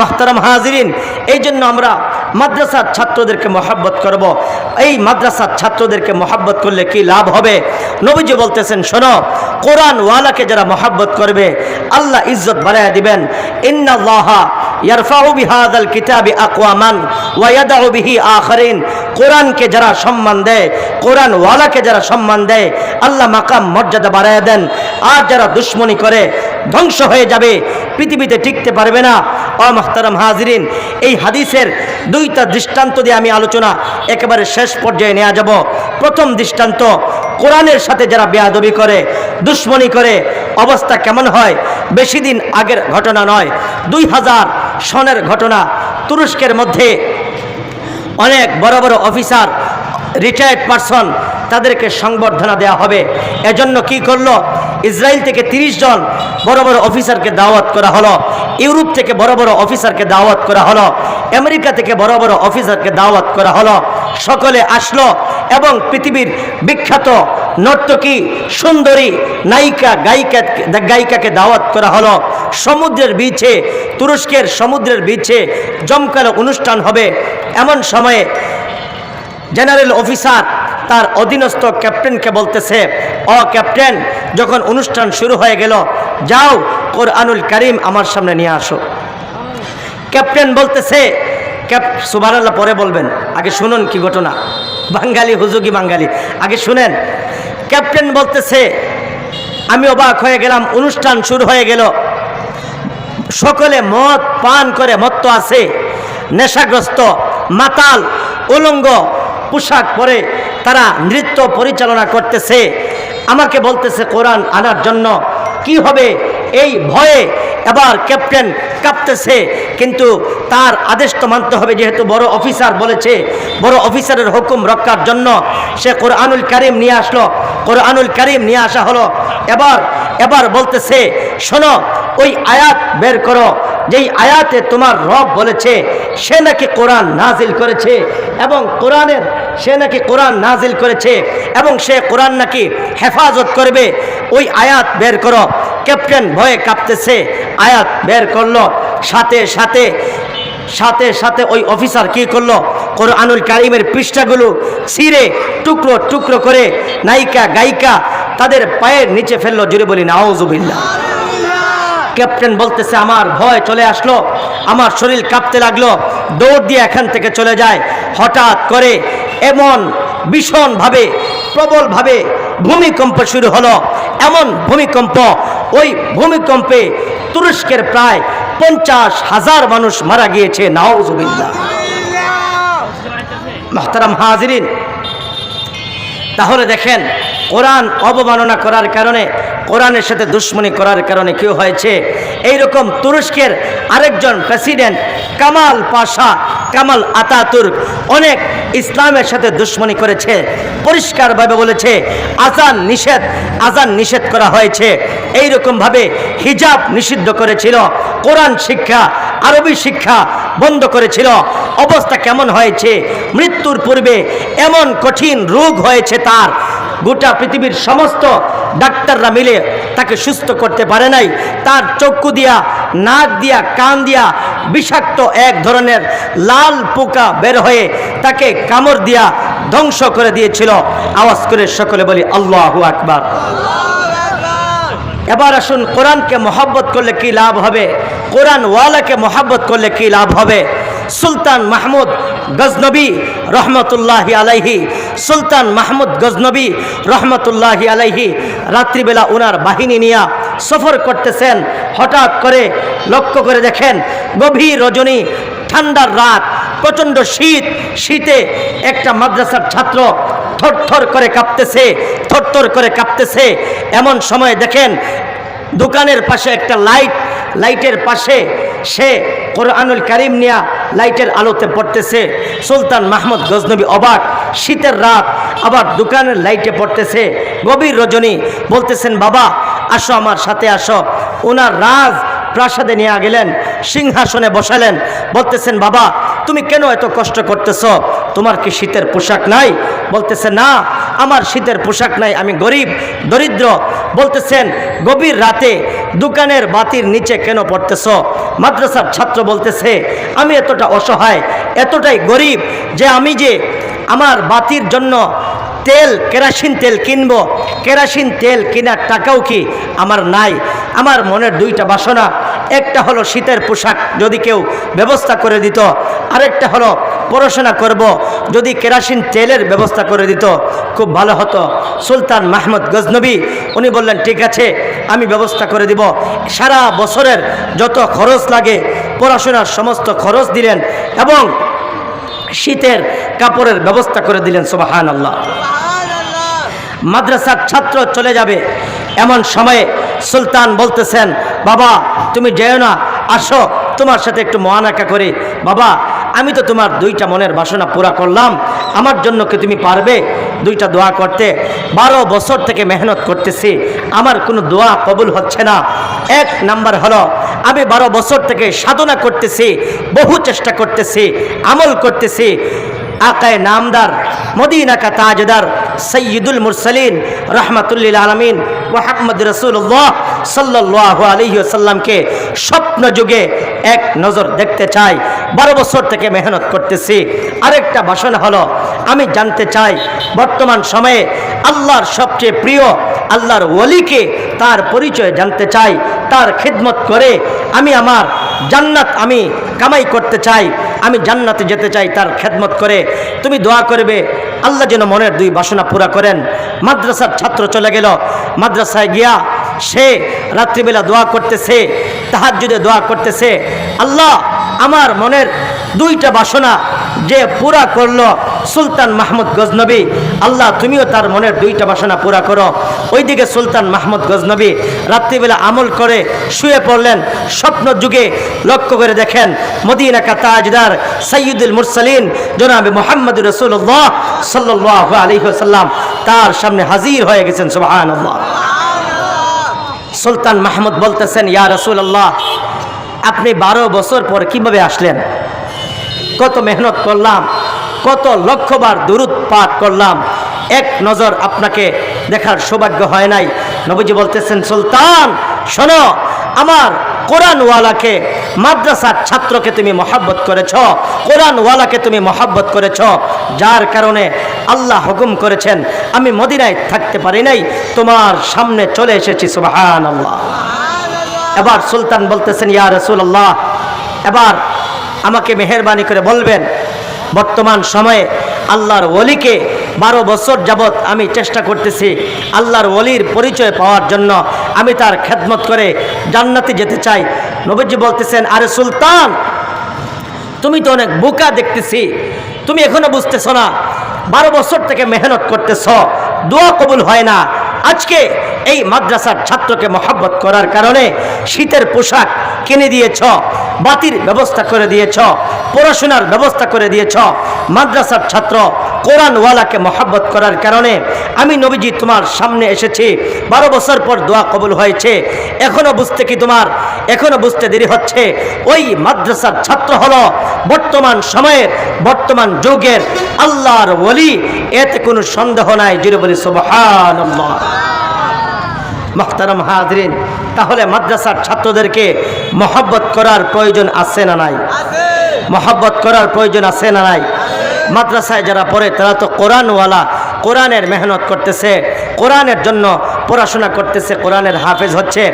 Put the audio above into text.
মাহতারাম হাজিরিন এই জন্য আমরা মাদ্রাসার ছাত্রদেরকে মহাব্বত করব। এই মাদ্রাসার ছাত্রদেরকে মহাব্বত করলে কি লাভ হবে? নবীজি বলতেছেন, শোনো কোরআন ওয়ালাকে যারা মহাব্বত করবে, আল্লাহ ইজ্জত বাড়াইয়া দিবেন। ইন্নাল্লাহা ইয়ারফাউ বিহাদাল কিতাবি আকওয়ামান ওয়া ইয়াদাউ বিহি আখারিন। কোরআনকে যারা সম্মান দেয় কোরআন ওয়ালাকে যারা সম্মান দেয়, আল্লাহ মাকাম মর্যাদা বাড়াইয়া দেন। আর যারা দুশ্মনী করে, ধ্বংস হয়ে যাবে, পৃথিবীতে টিকতে পারবে না। অমহতারাম হাজরিন, এই হাদিসের দুইটা দৃষ্টান্ত দিয়ে আমি আলোচনা একেবারে শেষ পর্যায়ে নেওয়া যাব। প্রথম দৃষ্টান্ত, কোরআনের সাথে যারা বেয়াদবি করে, দুশ্মনী করে, অবস্থা কেমন হয়? বেশি দিন আগের ঘটনা নয়, দুই হাজার সনের ঘটনা তুরস্কের মধ্যে অনেক বড় বড় অফিসার রিটায়ার্ড পারসন তাদেরকে সংবর্ধনা দেওয়া হবে। এজন্য কি করল? ইসরায়েল থেকে ৩০ জন বড় বড় অফিসারকে দাওয়াত করা হলো। ইউরোপ থেকে বড় বড় অফিসারকে দাওয়াত করা হলো। আমেরিকা থেকে বড় বড় অফিসারকে দাওয়াত করা হলো। সকলে আসলো এবং পৃথিবীর বিখ্যাত নর্তকী সুন্দরী নায়িকা গায়িকা গায়িকাকে দাওয়াত করা হলো। সমুদ্রের বিচে তুরস্কের সমুদ্রের বিচে জমকালো অনুষ্ঠান হবে। এমন সময়ে জেনারেল অফিসার তার অধীনস্থ ক্যাপ্টেনকে বলতেছে, অ, ক্যাপ্টেন, যখন অনুষ্ঠান শুরু হয়ে গেল, যাও, কোরআনুল করিম আমার সামনে নিয়ে আসো। ক্যাপ্টেন বলতেছে, ক্যাপ সুবান আল্লাহ পরে বলবেন। আগে শুনুন কি ঘটনা। বাঙালি, হুজুগি বাঙালি, আগে শুনেন। ক্যাপ্টেন বলতেছে, আমি অবাক হয়ে গেলাম, অনুষ্ঠান শুরু হয়ে গেল। সকলে মদ পান করে মত্ত আছে। নেশাগ্রস্ত, মাতাল, উলঙ্গ পোশাক পরে তারা নৃত্য পরিচালনা করতেছে। আমাকে বলতেছে, কোরআন আনার জন্য কি হবে? এই ভয়ে এবার ক্যাপ্টেন কাঁপতেছে, কিন্তু তার আদেশ তো মানতে হবে, যেহেতু বড় অফিসার বলেছে, বড় অফিসারের হুকুম রক্ষার জন্য সে কোরআনুল করিম নিয়ে আসলো। কোরআনুল করিম নিয়ে আসা হলো। এবার এবার বলতেছে, শোনো, ওই আয়াত বের করো, যেই আয়াতে তোমার রব বলেছে, সে নাকি কোরআন নাজিল করেছে, এবং কোরআনের সে নাকি কোরআন নাজিল করেছে, এবং সে কোরআন নাকি হেফাজত করবে, ওই আয়াত বের করো। ক্যাপ্টেন ভয়ে কাঁপতেছে আয়াত বের করল। সাথে সাথে সাথে সাথে ওই অফিসার কি করল? কোরআনুল কারিমের পৃষ্ঠাগুলো ছিঁড়ে টুকরো টুকরো করে নায়িকা, গায়িকা তাদের পায়ের নিচে ফেলল। জুড়ে বলি নাওজুবিল্লা ক্যাপ্টেন বলতেছে, আমার ভয় চলে আসলো। আমার শরীর কাঁপতে লাগল। দৌড় দিয়ে এখান থেকে চলে যায়। হঠাৎ করে এমন ভীষণভাবে, প্রবলভাবে ভূমিকম্প শুরু হলো। এমন ভূমিকম্প, ওই ভূমিকম্পে তুরস্কের প্রায় পঞ্চাশ হাজার মানুষ মারা গিয়েছে নাওজুবিল্লা মাহতারাম হাজরিন, তাহলে দেখেন কোরআন অবমাননা করার কারণে কোরআনের সাথে দুশ্মনী করার কারণে কেউ হয়েছে? এইরকম তুরস্কের আরেকজন president Kemal Pasha, Kemal Ataturk অনেক ইসলামের সাথে দুশ্মনী করেছে, পরিষ্কারভাবে বলেছে, আজান নিষেধ আজান নিষেধ করা হয়েছে। এই রকমভাবে হিজাব নিষিদ্ধ করেছিল, কোরআন শিক্ষা, আরবি শিক্ষা বন্ধ করেছিল। অবস্থা কেমন হয়েছে? মৃত্যুর পূর্বে এমন কঠিন রোগ হয়েছে তার। গোটা পৃথিবীর সমস্ত ডাক্তাররা মিলে তাকে সুস্থ করতে পারে নাই। তার চক্ষু দিয়া, নাক দিয়া, কান দিয়া বিষাক্ত এক ধরনের লাল পোকা বের হয়ে তাকে কামড় দিয়া ধ্বংস করে দিয়েছিল। আওয়াজ করে সকলে বলি, আল্লাহু আকবার। এবার আসুন, কোরআনকে মহব্বত করলে কি লাভ হবে? কোরআন ওয়ালাকে মহব্বত করলে কি লাভ হবে? সুলতান মাহমুদ গজনবী রহমতুল্লাহি আলাইহি, সুলতান মাহমুদ গজনবী রহমতুল্লাহি আলাইহি রাত্রিবেলা ওনার বাহিনী নিয়ে সফর করতেছেন। হঠাৎ করে লক্ষ্য করে দেখেন গভীর রজনী, ঠান্ডার রাত, প্রচণ্ড শীত, শীতে একটা মাদ্রাসার ছাত্র থরথর করে কাঁপতেছে, থরথর করে কাঁপতেছে। এমন সময় দেখেন দোকানের পাশে একটা লাইট, লাইটের পাশে সে কোরআনুল কারিম নিয়া লাইটের আলোতে পড়তেছে। সুলতান মাহমুদ গজনবী অবাক, শীতের রাত, আবার দোকানের লাইটে পড়তেছে। গভীর রজনী, বলতেছেন, বাবা, আসো আমার সাথে, আসো। ওনার রাজ প্রাসাদে নিয়ে গেলেন, সিংহাসনে বসালেন, বলতেছেন, বাবা, তুমি কেন এত কষ্ট করতেছ? তোমার কি শীতের পোশাক নাই? বলতেছে, না, আমার শীতের পোশাক নাই, আমি গরিব, দরিদ্র। বলতেছেন, গভীর রাতে দোকানের বাতির নিচে কেন পড়তেছ? মাদ্রাসার ছাত্র বলতেছে, আমি এতটা অসহায়, এতটাই গরিব যে আমি যে আমার বাতির জন্য তেল, কেরাসিন তেল কিনবো। কেরাসিন তেল কেনার টাকাও কি আমার নাই? আমার মনের দুইটা বাসনা। একটা হলো শীতের পোশাক, যদি কেউ ব্যবস্থা করে দিত। আরেকটা হলো পড়াশোনা করব, যদি কেরাসিন তেলের ব্যবস্থা করে দিত। খুব ভালো হতো। সুলতান মাহমুদ গজনবী, উনি বললেন, ঠিক আছে, আমি ব্যবস্থা করে দিব। সারা বছরের যত খরচ লাগে, পড়াশোনার সমস্ত খরচ দিলেন এবং শীতের কাপড়ের ব্যবস্থা করে দিলেন সুবাহান আল্লাহ মাদ্রাসার ছাত্র চলে যাবে। এমন সময়ে সুলতান বলতেছেন বাবা তুমি যেও না আসো তোমার সাথে একটু মহানাকা করি। বাবা আমি তো তোমার দুইটা মনের বাসনা পুরা করলাম। আমার জন্য কি তুমি পারবে দুইটা দোয়া করতে? বারো বছর থেকে মেহনত করতেছি। আমার কোনো দোয়া কবুল হচ্ছে না। এক নাম্বার হলো আমি বারো বছর থেকে সাধনা করতেছি, বহু চেষ্টা করতেছি, আমল করতেছি। আকায় নামদার মদিনা কা তাজদার সৈয়দুল মুরসলিন, রহমতুল্লিল আলমিন মোহাম্মদ রসুল্লাহ সাল্লাহ আলহি সাল্লামকে স্বপ্ন যুগে এক নজর দেখতে চাই। বারো বছর থেকে মেহনত করতেছি। আরেকটা বাসনা হলো, আমি জানতে চাই, বর্তমান সময়ে আল্লাহর সবচেয়ে প্রিয় আল্লাহর ওলিকে তার পরিচয় জানতে চাই, তার খিদমত করে আমি আমার জান্নাত আমি কামাই করতে চাই, আমি জান্নাতে যেতে চাই তার খেদমত করে। তুমি দোয়া করবে, আল্লাহ যেন মনের দুই বাসনা পুরা করেন। মাদ্রাসার ছাত্র চলে গেল, মাদ্রাসায় গিয়া সে রাত্রিবেলা দোয়া করতেছে তাহার যদি দোয়া করতেছে। আল্লাহ আমার মনের দুইটা বাসনা যে পুরা করল সুলতান মাহমুদ গজনবী, আল্লাহ তুমিও তার মনের দুইটা বাসনা পুরা করো। ওইদিকে সুলতান মাহমুদ গজনবী রাত্রিবেলা আমল করে শুয়ে পড়লেন, স্বপ্ন যুগে লক্ষ্য করে দেখেন, মদিনা কা তাজদার সৈয়দুল মুরসালিন জনাবে মোহাম্মদ রসুল্লাহ সাল্লাহ আলহিহাল্লাম তার সামনে হাজির হয়ে গেছেন সুবাহান সুলতান মাহমুদ বলতেছেন, ইয়া রসুল্লাহ আপনি বারো বছর পর কীভাবে আসলেন? কত মেহনত করলাম কত লক্ষবার দুরুদ পাঠ করলাম। এক নজর আপনাকে দেখার সৌভাগ্য হয় নাই। নবীজি বলতেছেন, সুলতান, শোনো, আমার কোরআনওয়ালাকে, মাদ্রাসার ছাত্রকে তুমি মহাব্বত করেছ, কোরআনওয়ালাকে তুমি মহাব্বত করেছ। যার কারণে আল্লাহ হুকুম করেছেন, আমি মদিনায় থাকতে পারি নাই, তোমার সামনে চলে এসেছি সুবাহান আল্লাহ এবার সুলতান বলতেছেন, ইয়া রসুল্লাহ এবার আমাকে মেহরবানি করে বলবেন বর্তমান সময়ে আল্লাহর ওলিকে বারো বছর যাবৎ আমি চেষ্টা করতেছি আল্লাহর ওলির পরিচয় পাওয়ার জন্য আমি তার খেদমত করে জান্নাতে যেতে চাই। নবীজি বলতেছেন, আরে সুলতান, তুমি তো অনেক বোকা দেখতেছি। তুমি এখনও বুঝতেছ না, বারো বছর থেকে মেহনত করতেছ, দোয়া কবুল হয় না। আজকে এই মাদ্রাসার ছাত্রকে মহাব্বত করার কারণে শীতের পোশাক কিনে দিয়েছ বাতির ব্যবস্থা করে দিয়েছ, পড়াশোনার ব্যবস্থা করে দিয়েছ, মাদ্রাসার ছাত্র, কোরআনওয়ালাকে মহাব্বত করার কারণে আমি নবীজি তোমার সামনে এসেছি। বারো বছর পর দোয়া কবুল হয়েছে। এখনও বুঝতে কি তোমার? এখনও বুঝতে দেরি হচ্ছে। ওই মাদ্রাসার ছাত্র হলো বর্তমান সময়ের, বর্তমান যুগের আল্লাহর ওলি। এতে কোনো সন্দেহ নাই জুড়ে বলি সুবহান মোহতারাম হাজরিন, তাহলে মাদ্রাসার ছাত্রদেরকে মহব্বত করার প্রয়োজন আছে না নাই? মহব্বত করার প্রয়োজন আছে না নাই? মাদ্রাসায় যারা পড়ে, তারা তো কোরআনওয়ালা, কোরআনের মেহনত করতেছে, কোরআনের জন্য পড়াশোনা করতেছে, কোরআনের হাফেজ হচ্ছে।